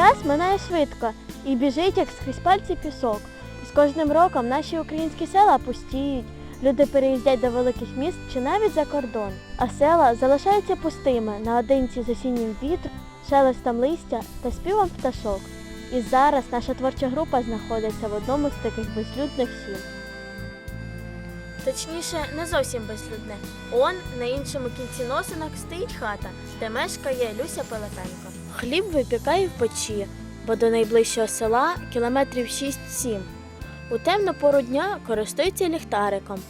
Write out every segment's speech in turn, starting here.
Час минає швидко і біжить, як скрізь пальці пісок. З кожним роком наші українські села пустіють. Люди переїздять до великих міст чи навіть за кордон. А села залишаються пустими наодинці з осіннім вітром, шелестом листя та співом пташок. І зараз наша творча група знаходиться в одному з таких безлюдних сіл. Точніше, не зовсім безлюдне. Он на іншому кінці носинок стоїть хата, де мешкає Люся Пилипенко. Хліб випікає в печі, бо до найближчого села кілометрів 6-7. У темну пору дня користується ліхтариком,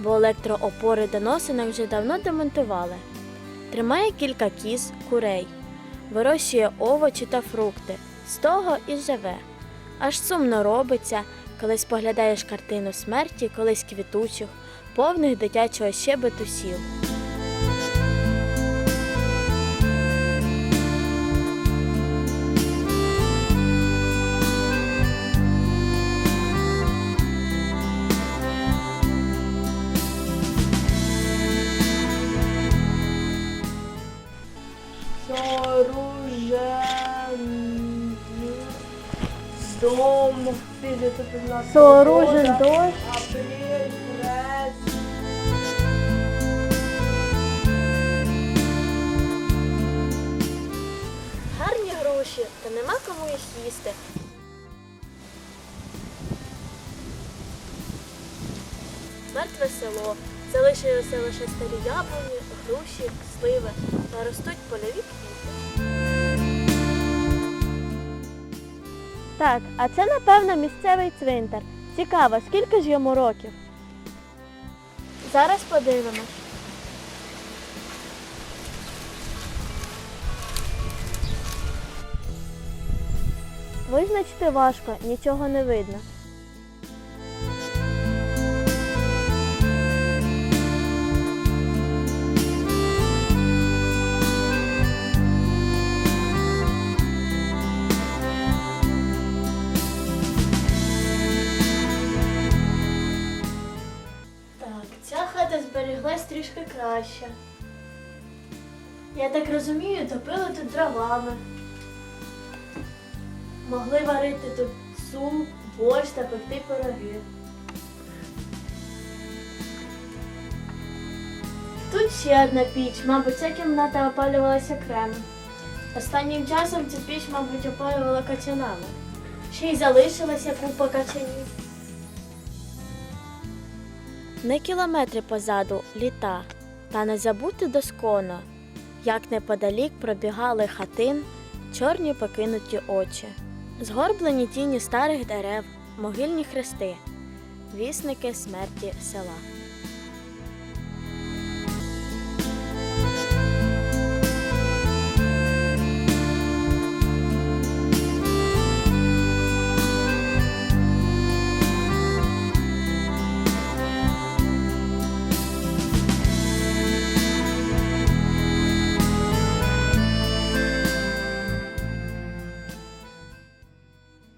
бо електроопори до носинок вже давно демонтували. Тримає кілька кіз, курей, вирощує овочі та фрукти, з того і живе. Аж сумно робиться, коли споглядаєш картину смерті колись квітучих, повних дитячого щебету сіл. Дом. Вперед, это надо. Сооружен дощ. Апрель, крест. Гарні гроші, та нема кому їх їсти. Мертве село. Залишилися лише старі яблуні, груші, сливи та ростуть польові квіти. Так, а це, напевно, місцевий цвинтар. Цікаво, скільки ж йому років? Зараз подивимось. Визначити важко, нічого не видно. Так, ця хата збереглась трішки краще. Я так розумію, топили тут дровами. Могли варити тут суп, борщ та пекти пироги. Тут ще одна піч, мабуть, ця кімната опалювалася окремо. Останнім часом цю піч, мабуть, опалювала качанами. Ще й залишилася купа качанів. Не кілометри позаду літа, та не забути досконо, як неподалік пробігали хатин чорні покинуті очі, згорблені тіні старих дерев, могильні хрести, вісники смерті села.